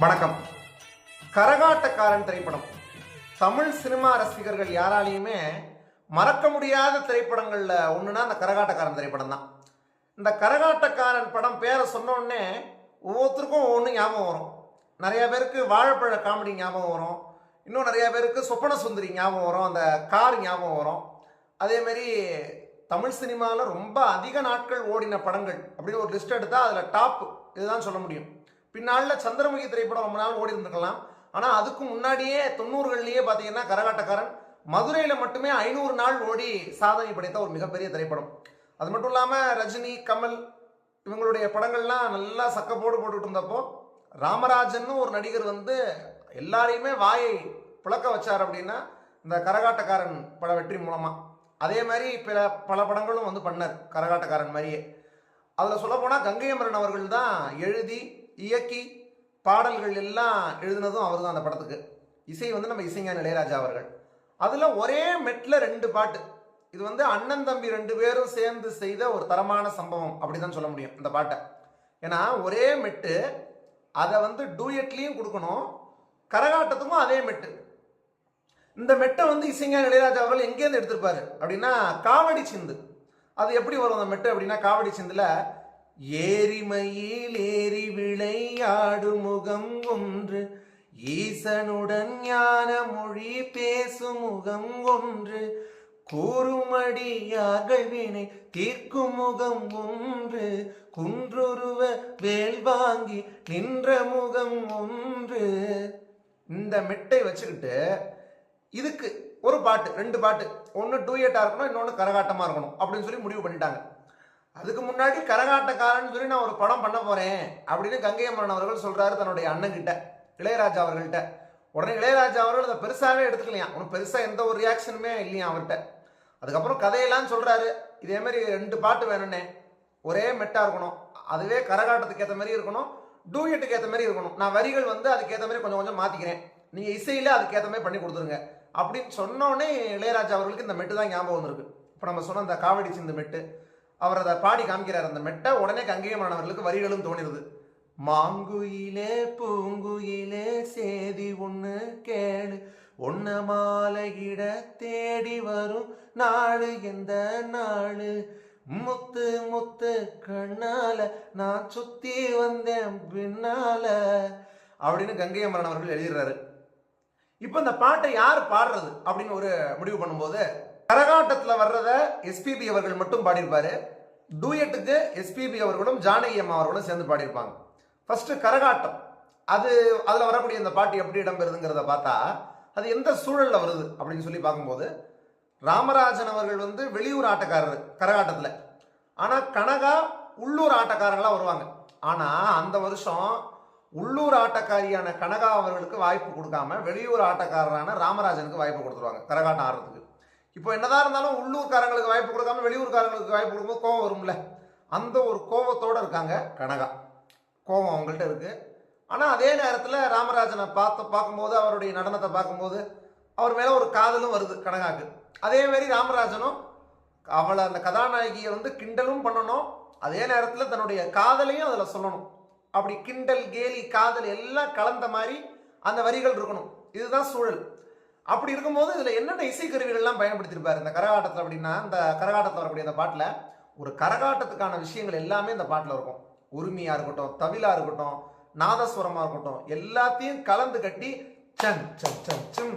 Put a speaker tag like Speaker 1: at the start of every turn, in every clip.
Speaker 1: வணக்கம். கரகாட்டக்காரன் திரைப்படம். தமிழ் சினிமா ரசிகர்கள் யாராலையுமே மறக்க முடியாத திரைப்படங்களில் ஒன்றுனா அந்த கரகாட்டக்காரன் திரைப்படம் தான். இந்த கரகாட்டக்காரன் படம் பேரை சொன்னோடனே ஒவ்வொருத்தருக்கும் ஒவ்வொன்று ஞாபகம் வரும். நிறையா பேருக்கு வாழைப்பழ காமெடி ஞாபகம் வரும். இன்னும் நிறையா பேருக்கு சொப்பன சுந்தரி ஞாபகம் வரும். அந்த கார் ஞாபகம் வரும். அதேமாரி தமிழ் சினிமாவில் ரொம்ப அதிக நாட்கள் ஓடின படங்கள் அப்படின்னு ஒரு லிஸ்ட் எடுத்தால் அதில் டாப் இதுதான் சொல்ல முடியும். பின்னாளில் சந்திரமுகி திரைப்படம் ரொம்ப நாள் ஓடி இருந்திருக்கலாம். ஆனால் அதுக்கு முன்னாடியே தொண்ணூறுகள்லேயே பார்த்தீங்கன்னா கரகாட்டக்காரன் மதுரையில் மட்டுமே ஐநூறு நாள் ஓடி சாதனை படைத்த ஒரு மிகப்பெரிய திரைப்படம். அது மட்டும் இல்லாமல் ரஜினி கமல் இவங்களுடைய படங்கள்லாம் நல்லா சக்கப்போடு போட்டுட்டு இருந்தப்போ ராமராஜன் ஒரு நடிகர் வந்து எல்லாரையுமே வாயை புழக்க வச்சார் அப்படின்னா இந்த கரகாட்டக்காரன் பட வெற்றி மூலமாக அதே மாதிரி பல பல படங்களும் வந்து பண்ணார் கரகாட்டக்காரன் மாதிரியே. அதில் சொல்லப்போனால் கங்கை அமரன் அவர்கள் தான் எழுதி இயக்கி பாடல்கள் எல்லாம் எழுதினதும் அவர் தான் அந்த படத்துக்கு. இசை வந்து நம்ம இசைஞான இளையராஜா அவர்கள். அதில் ஒரே மெட்டில் ரெண்டு பாட்டு. இது வந்து அண்ணன் தம்பி ரெண்டு பேரும் சேர்ந்து செய்த ஒரு தரமான சம்பவம் அப்படி தான் சொல்ல முடியும் இந்த பாட்டை. ஏன்னா ஒரே மெட்டு அதை வந்து டூயட்லேயும் கொடுக்கணும் கரகாட்டத்துக்கும் அதே மெட்டு. இந்த மெட்டை வந்து இசைஞான இளையராஜா அவர்கள் எங்கேருந்து எடுத்திருப்பாரு அப்படின்னா காவடி சிந்து. அது எப்படி வரும் அந்த மெட்டு அப்படின்னா காவடி சிந்தில் ஏரிமையில் ஏறி விளையாடு முகம் ஒன்று. ஈசனுடன் ஞான மொழி பேசும் முகம் ஒன்று. கூறுமடியார்கள் வினை தீர்க்கும் முகம் ஒன்று. குன்றுருவ வேல் வாங்கி நின்ற முகம் ஒன்று. இந்த மெட்டை வச்சுக்கிட்டு இதுக்கு ஒரு பாட்டு ரெண்டு பாட்டு. ஒன்று டூயட்டாக இருக்கணும் இன்னொன்று கரகாட்டமாக இருக்கணும் அப்படின்னு சொல்லி முடிவு பண்ணிட்டாங்க. அதுக்கு முன்னாடி கரகாட்டக்காரன் சொல்லி நான் ஒரு படம் பண்ண போகிறேன் அப்படின்னு கங்கை அம்மன் அவர்கள் சொல்கிறாரு தன்னுடைய அண்ணன் கிட்ட இளையராஜா அவர்கள்ட்ட. உடனே இளையராஜா அவர்கள் அதை பெருசாகவே எடுத்துக்கலையா? ஒன்றும் பெருசாக எந்த ஒரு ரியாக்ஷனுமே இல்லையா அவர்கிட்ட. அதுக்கப்புறம் கதையெல்லாம் சொல்கிறாரு இதே மாதிரி ரெண்டு பாட்டு வேணும்னே. ஒரே மெட்டாக இருக்கணும். அதுவே கரகாட்டத்துக்கு ஏற்ற மாதிரி இருக்கணும். டூயட்டுக்கு ஏற்ற மாதிரி இருக்கணும். நான் வரிகள் வந்து அதுக்கேற்ற மாதிரி கொஞ்சம் கொஞ்சம் மாற்றிக்கிறேன் நீங்கள் இசையில் அதுக்கேற்ற மாதிரி பண்ணி கொடுத்துருங்க. அப்படின்னு சொன்னோடனே இளையராஜா அவர்களுக்கு இந்த மெட்டு தான் ஞாபகம் வந்திருக்கு. இப்போ நம்ம சொன்ன அந்த காவடி சிந்து மெட்டு அவர் அதை பாடி காமிக்கிறார் அந்த மெட்டை உடனே கங்கையம்மன் அவர்களுக்கு வரிகளும் தோணிடுது மாங்குயிலே பூங்குயிலே சேதி ஒன்று கேளு. ஒன்ன மாலையிட தேடி வரும் நாடு எந்த நாடு முத்து முத்து கண்ணால நான் சுத்தி வந்தேன் பின்னால. அப்படின்னு கங்கை அமரன் அவர்கள் எழுதிடுறாரு இப்போ இந்த பாட்டை யார் பாடுறது? அப்படின்னு ஒரு முடிவு பண்ணும்போது கரகாட்டத்தில் வர்றத எஸ்பிபி அவர்கள் மட்டும் பாடியிருப்பாரு. டூயட்டுக்கு எஸ்பிபி அவர்களும் ஜானகி அம்மா அவர்களும் சேர்ந்து பாடியிருப்பாங்க. ஃபர்ஸ்ட் கரகாட்டம். அது அதில் வரக்கூடிய இந்த பாட்டு எப்படி இடம்பெறுதுங்கிறத பார்த்தா அது எந்த சூழலில் வருது அப்படின்னு சொல்லி பார்க்கும்போது ராமராஜன் அவர்கள் வந்து வெளியூர் ஆட்டக்காரர் கரகாட்டத்தில். ஆனால் கனகா உள்ளூர் ஆட்டக்காரங்களாக வருவாங்க. ஆனால் அந்த வருஷம் உள்ளூர் ஆட்டக்காரியான கனகா அவர்களுக்கு வாய்ப்பு கொடுக்காம வெளியூர் ஆட்டக்காரரான ராமராஜனுக்கு வாய்ப்பு கொடுத்துருவாங்க. கரகாட்டம் ஆடுறதுக்கு. இப்போ என்னதான் இருந்தாலும் உள்ளூர்காரங்களுக்கு வாய்ப்பு கொடுக்காம வெளியூர்காரங்களுக்கு வாய்ப்பு கொடுக்கும்போது கோவம் வரும்ல. அந்த ஒரு கோவத்தோட இருக்காங்க கனகா. கோவம் அவங்கள்ட்ட இருக்குது ஆனால் அதே நேரத்தில் ராமராஜனை பார்த்து பார்க்கும்போது அவருடைய நடனத்தை பார்க்கும்போது அவர் மேலே ஒரு காதலும் வருது கனகாக்கு அதேமாரி ராமராஜனும் அவளை அந்த கதாநாயகியை வந்து கிண்டலும் பண்ணணும். அதே நேரத்தில் தன்னுடைய காதலையும் அதில் சொல்லணும். அப்படி கிண்டல் கேலி காதல் எல்லாம் கலந்த மாதிரி அந்த வரிகள் இருக்கணும். இதுதான் சூழல். அப்படி இருக்கும்போது இதில் என்னென்ன இசைக்கருவிகள்லாம் பயன்படுத்தியிருப்பார்? இந்த கரகாட்டத்தில் அப்படின்னா இந்த கரகாட்டத்தில் வரக்கூடிய அந்த பாட்டில் ஒரு கரகாட்டத்துக்கான விஷயங்கள் எல்லாமே இந்த பாட்டில் இருக்கும். உரிமையாக இருக்கட்டும் தவிலாக இருக்கட்டும் நாதஸ்வரமாக இருக்கட்டும் எல்லாத்தையும் கலந்து கட்டி சன் சன் சன் சிம்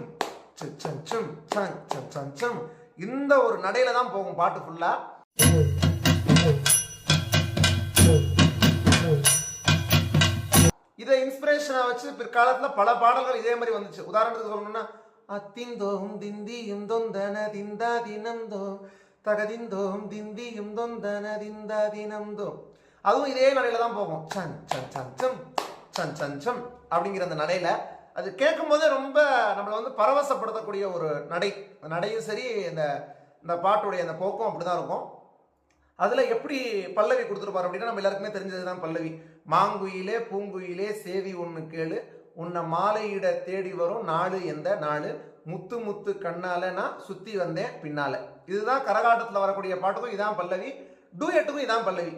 Speaker 1: சன் சிம் சன் சன் சன் இந்த ஒரு நடையில தான் போகும் பாட்டு ஃபுல்லாக இதை இன்ஸ்பிரேஷனாக வச்சு பிற்காலத்தில் பல பாடல்கள் இதே மாதிரி வந்துச்சு. உதாரணத்துக்கு சொல்லணும்னா அத்திந்தோம் திந்தியும் தொந்தன திந்தா தினந்தோம் தகதிந்தோம் திந்தியும் தொந்தன திந்தா தினந்தோம் அதுவும் இதே நடையில தான் போகும். சன் சன் சஞ்சம் சன் சஞ்சம் அப்படிங்கிற அந்த நடையில அது கேட்கும் போதே ரொம்ப நம்மளை வந்து பரவசப்படுத்தக்கூடிய ஒரு நடை. நடையும் சரி இந்த இந்த பாட்டுடைய அந்த போக்கும் அப்படிதான் இருக்கும். அதில் எப்படி பல்லவி கொடுத்துருப்பாரு அப்படின்னா நம்ம எல்லாருக்குமே தெரிஞ்சது தான் பல்லவி. மாங்குயிலே பூங்குயிலே சேதி ஒன்று கேளு உன்னை மாலையிட தேடி வரும் நாடு எந்த நாடு? முத்து முத்து கண்ணால நான் சுத்தி வந்தேன் பின்னால. இதுதான் கரகாட்டத்தில் வரக்கூடிய பாட்டுக்கும் இதான் பல்லவி. டூயட்டுக்கும் இதான் பல்லவி.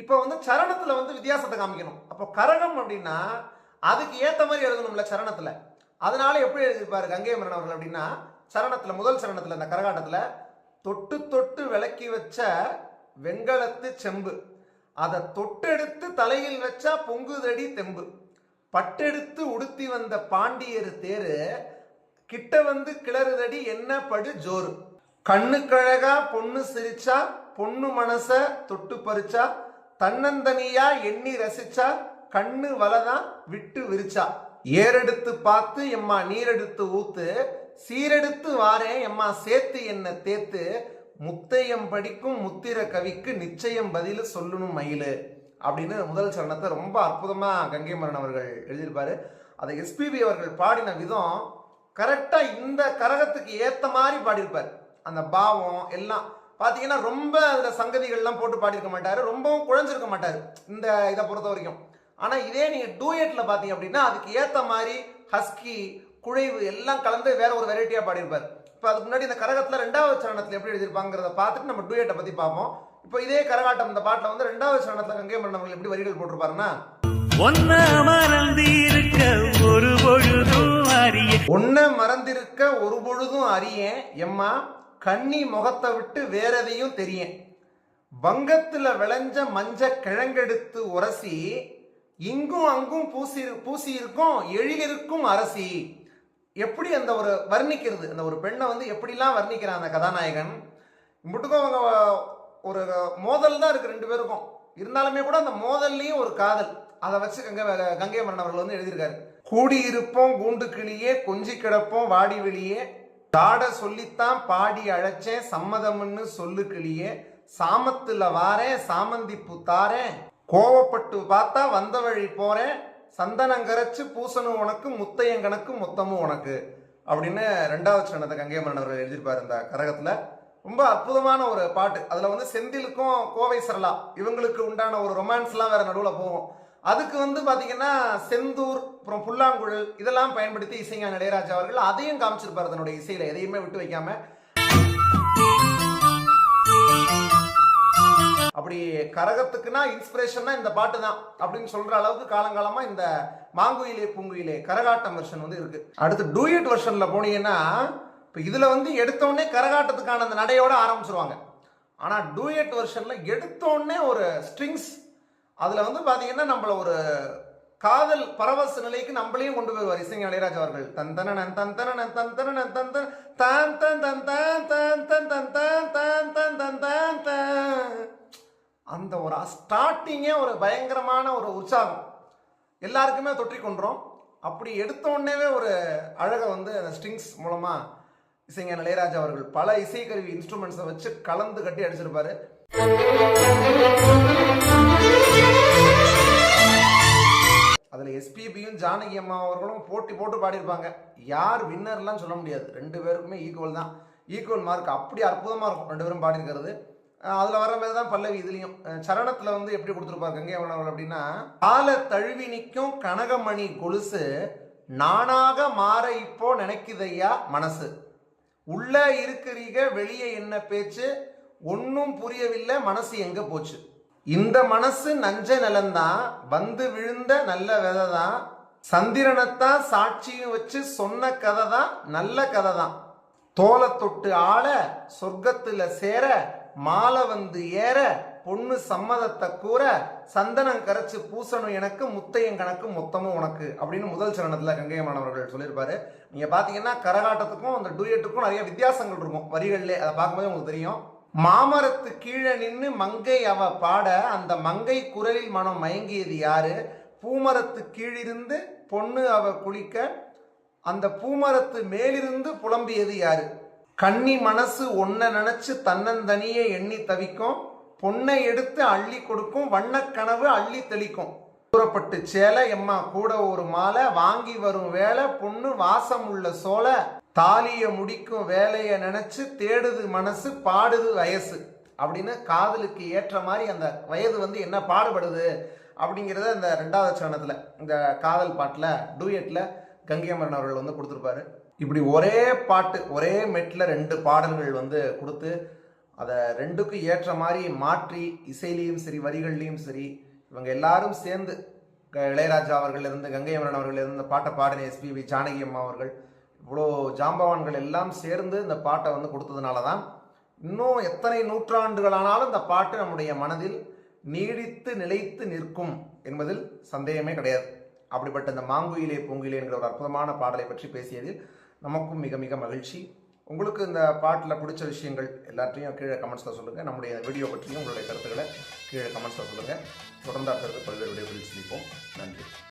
Speaker 1: இப்போ வந்து சரணத்தில் வந்து வித்தியாசத்தை காமிக்கணும். அப்போ கரகம் அப்படின்னா அதுக்கு ஏற்ற மாதிரி எழுதணும்ல சரணத்தில். அதனால எப்படி எழுதியிருப்பாரு கங்கை மரன் அவர்கள் அப்படின்னா சரணத்தில் முதல் சரணத்தில் இந்த கரகாட்டத்தில் தொட்டு தொட்டு விளக்கி வச்ச வெங்கலத்து செம்பு. அதை தொட்டெடுத்து தலையில் வச்சா பொங்குதடி தெம்பு. பட்டெடுத்து உடுத்தி வந்த பாண்டியர் தேரு கிட்ட வந்து கிளறுதடி என்ன படு ஜோறு. கண்ணுக்கழகா பொண்ணு சிரிச்சா பொண்ணு மனச தொட்டு பறிச்சா தன்னந்தனியா எண்ணி ரசிச்சா கண்ணு வலதான் விட்டு விரிச்சா. ஏறெடுத்து பார்த்து எம்மா நீரெடுத்து ஊத்து சீரெடுத்து வாரேன் எம்மா சேர்த்து என்ன தேத்து முத்தையம் படிக்கும் முத்திர கவிக்கு நிச்சயம் பதில் சொல்லணும் மயிலு. அப்படின்னு முதல் சரணத்தை ரொம்ப அற்புதமாக கங்கை மரன் அவர்கள் எழுதியிருப்பார். அதை எஸ்பிபி அவர்கள் பாடின விதம் கரெக்டாக இந்த கரகத்துக்கு ஏற்ற மாதிரி பாடியிருப்பார். அந்த பாவம் எல்லாம் பார்த்தீங்கன்னா ரொம்ப அதில் சங்கதிகள்லாம் போட்டு பாடியிருக்க மாட்டார். ரொம்பவும் குழஞ்சிருக்க மாட்டார் இந்த இதை பொறுத்த வரைக்கும். ஆனால் இதே நீங்கள் டூயட்டில் பார்த்தீங்க அப்படின்னா அதுக்கு ஏற்ற மாதிரி ஹஸ்கி குழைவு எல்லாம் கலந்து வேற ஒரு வெரைட்டியாக பாடியிருப்பார். இப்போ அதுக்கு முன்னாடி இந்த கரகத்தில் ரெண்டாவது சரணத்தில் எப்படி எழுதியிருப்பாங்கிறத பார்த்துட்டு நம்ம டூயட்டை பற்றி பார்ப்போம். இப்போ இதே கரகாட்டம் இந்த பாட்டில் வந்து ரெண்டாவது சரணத்துல கங்கை மன்னன் அவர்கள் எப்படி வரிகள் போட்டிருப்பாருன்னா
Speaker 2: ஒன்ன மறந்திருக்க ஒரு பொழுதும் அறிய
Speaker 1: உன்னை மறந்திருக்க ஒரு பொழுதும் அறியேன். எம்மா கன்னி முகத்தை விட்டு வேற எதையும் தெரியேன். வங்கத்துல விளைஞ்ச மஞ்ச கிழங்கெடுத்து உரசி இங்கும் அங்கும் பூசி பூசி இருக்கும் எழிலிருக்கும் அரசி. எப்படி அந்த ஒரு வர்ணிக்கிறது? அந்த ஒரு பெண்ணை வந்து எப்படிலாம் வர்ணிக்கிறான் அந்த கதாநாயகன்? முட்டுக்கும் அவங்க ஒரு மோதல் தான் இருக்குது ரெண்டு பேருக்கும். இருந்தாலுமே கூட அந்த மோதல்லையும் ஒரு காதல். அதை வச்சு கங்கை கங்கை மன்னன் அவர்கள் வந்து எழுதியிருக்காரு. கூடியிருப்போம் கூண்டு கிளியே கொஞ்சி கிடப்போம் வாடி வெளியே தாட சொல்லித்தான் பாடி அழைச்சேன் சம்மதம்னு சொல்லு கிளியே சாமத்தில் வாரேன் சாமந்தி பூத்தாரேன் கோவப்பட்டு பார்த்தா வந்த வழி போறேன். சந்தனம் கரைச்சு பூசணும் உனக்கு முத்தையன் கணக்கு மொத்தமும் உனக்கு. அப்படின்னு ரெண்டாவது சரணத்தை கங்கை மன்னன் எழுதியிருப்பார் இந்த கரகத்தில். ரொம்ப அற்புதமான ஒரு பாட்டு. அதில் வந்து செந்திலுக்கும் கோவை சரளா இவங்களுக்கு உண்டான ஒரு ரொமான்ஸ்லாம் வேற நடுவில் போகும். அதுக்கு வந்து பார்த்தீங்கன்னா செந்தூர் அப்புறம் புல்லாங்குழல் இதெல்லாம் பயன்படுத்தி இசைஞான இளையராஜா அவர்கள் அதையும் காமிச்சிருப்பார் தன்னுடைய இசையில் எதையுமே விட்டு வைக்காம. அப்படி கரகத்துக்குன்னா இன்ஸ்பிரேஷன்னா இந்த பாட்டு தான் அப்படின்னு சொல்ற அளவுக்கு காலங்காலமா இந்த மாங்குயிலே பூங்குயிலே கரகாட்டம் வெர்ஷன் வந்து இருக்கு. அடுத்து டூயட் வெர்ஷன்ல போனீங்கன்னா இப்போ இதில் வந்து எடுத்தோடனே கரகாட்டத்துக்கான அந்த நடையோட ஆரம்பிச்சிருவாங்க ஆனால் டூயட் வெர்ஷனில் எடுத்தோடனே ஒரு ஸ்ட்ரிங்ஸ் அதில் வந்து பார்த்தீங்கன்னா நம்மள ஒரு காதல் பரவச நிலைக்கு நம்மளையும் கொண்டு போயிருவார் இசைங்க இளையராஜா அவர்கள் தன் தந்தன தன் தன தன் தன தன் தன் தான் தன் தன் தான் தன் தன் தன் தான் தான் தன் தன் தான் தான் அந்த ஒரு ஸ்டார்டிங்கே ஒரு பயங்கரமான ஒரு உற்சாகம் எல்லாருக்குமே தொற்றி கொண்டுறோம் அப்படி எடுத்தோடனேவே ஒரு அழகை வந்து அந்த ஸ்ட்ரிங்ஸ் மூலமாக இசைஞர் இளையராஜா அவர்கள் பல இசைக்கருவி இன்ஸ்ட்ருமெண்ட்ஸை வச்சு கலந்து கட்டி அடிச்சிருப்பாரு. அதில் எஸ்பிபியும் ஜானகி அம்மா அவர்களும் போட்டி போட்டு பாடியிருப்பாங்க. யார் வின்னர்லாம் சொல்ல முடியாது. ரெண்டு பேருக்குமே ஈக்குவல் தான். ஈக்குவல் மார்க் அப்படி அற்புதமாக இருக்கும். ரெண்டு பேரும் பாடியிருக்கிறது. அதில் வர மாதிரி தான் பல்லவி இதுலேயும். சரணத்தில் வந்து எப்படி கொடுத்துருப்பார் கங்கை அம்மன் அவர்கள் அப்படின்னா கால தழுவி நிற்கும் கனகமணி கொலுசு நானாக மாற இப்போ நினைக்குதையா மனசு. உள்ள இருக்கிறீங்க வெளியே என்ன பேச்சு? ஒன்றும் புரியவில்லை மனசு எங்க போச்சு? இந்த மனசு நஞ்ச நிலந்தான் வந்து விழுந்த நல்ல விதை தான் சந்திரனைத்தான் சாட்சியும் வச்சு சொன்ன கதை தான் நல்ல கதை தான் தோலை தொட்டு ஆள சொர்க்கத்தில் சேர மாலை வந்து ஏற பொண்ணு சம்மதத்தை கூற சந்தனம் கரைச்சு பூசணும் எனக்கு முத்தையன் கணக்கு மொத்தமும் உனக்கு அப்படின்னு முதல் சரணத்தில் கங்கை மாணவர்கள் சொல்லியிருப்பாரு. நீங்கள் பார்த்தீங்கன்னா கரகாட்டத்துக்கும் அந்த டூயட்டுக்கும் நிறைய வித்தியாசங்கள் இருக்கும். வரிகள்லே அதை பார்க்கும்போது உங்களுக்கு தெரியும். மாமரத்து கீழே நின்று மங்கை அவ பாட அந்த மங்கை குரலில் மனம் மயங்கியது யாரு? பூமரத்து கீழிருந்து பொண்ணு அவ குளிக்க அந்த பூமரத்து மேலிருந்து புலம்பியது யாரு? கன்னி மனசு ஒன்ன நினைச்சு தன்னந்தனியே எண்ணி தவிக்கும் பொண்ணை எடுத்து அள்ளி கொடுக்கும் வண்ணக்கனவு அள்ளி தெளிக்கும். கூறப்பட்டு சேலை எம்மா கூட ஒரு மாலை வாங்கி வரும் வேலை பொண்ணு வாசம் உள்ள சோலை தாலிய முடிக்கும் வேலையை நினைச்சு தேடுது மனசு பாடுது வயசு. அப்படின்னு காதலுக்கு ஏற்ற மாதிரி அந்த வயது வந்து என்ன பாடுபடுது அப்படிங்கிறத இந்த ரெண்டாவது சரணத்தில் இந்த காதல் பாட்டில் டூயட்ல கங்கையமரன் அவர்கள் வந்து கொடுத்துருப்பாரு. இப்படி ஒரே பாட்டு ஒரே மெட்டில் ரெண்டு பாடல்கள் வந்து கொடுத்து அதை ரெண்டுக்கும் ஏற்ற மாதிரி மாற்றி இசையிலையும் சரி வரிகள்லையும் சரி இவங்க எல்லாரும் சேர்ந்து க- இளையராஜா அவர்களிலிருந்து கங்கை அமரன் அவர்களிலிருந்து இந்த பாட்டை பாடின எஸ்பிபி ஜானகி அம்மா அவர்கள் இவ்வளோ ஜாம்பவான்கள் எல்லாம் சேர்ந்து இந்த பாட்டை வந்து கொடுத்ததுனால தான் இன்னும் எத்தனை நூற்றாண்டுகளானாலும் இந்த பாட்டு நம்முடைய மனதில் நீடித்து நிலைத்து நிற்கும் என்பதில் சந்தேகமே கிடையாது. அப்படிப்பட்ட இந்த மாங்குயிலே பூங்குயிலே என்கிற ஒரு அற்புதமான பாடலை பற்றி பேசியதில் நமக்கும் மிக மிக மகிழ்ச்சி. உங்களுக்கு இந்த பாட்டில் பிடிச்ச விஷயங்கள் எல்லாத்தையும் கீழே கமெண்ட்ஸில் சொல்லுங்கள் நம்முடைய வீடியோ பற்றியும் உங்களுடைய கருத்துக்களை கீழே கமெண்ட்ஸில் சொல்லுங்கள் தொடர்ந்து அடுத்தடுத்து பல்வேறு விடைகளில் சந்திப்போம். நன்றி.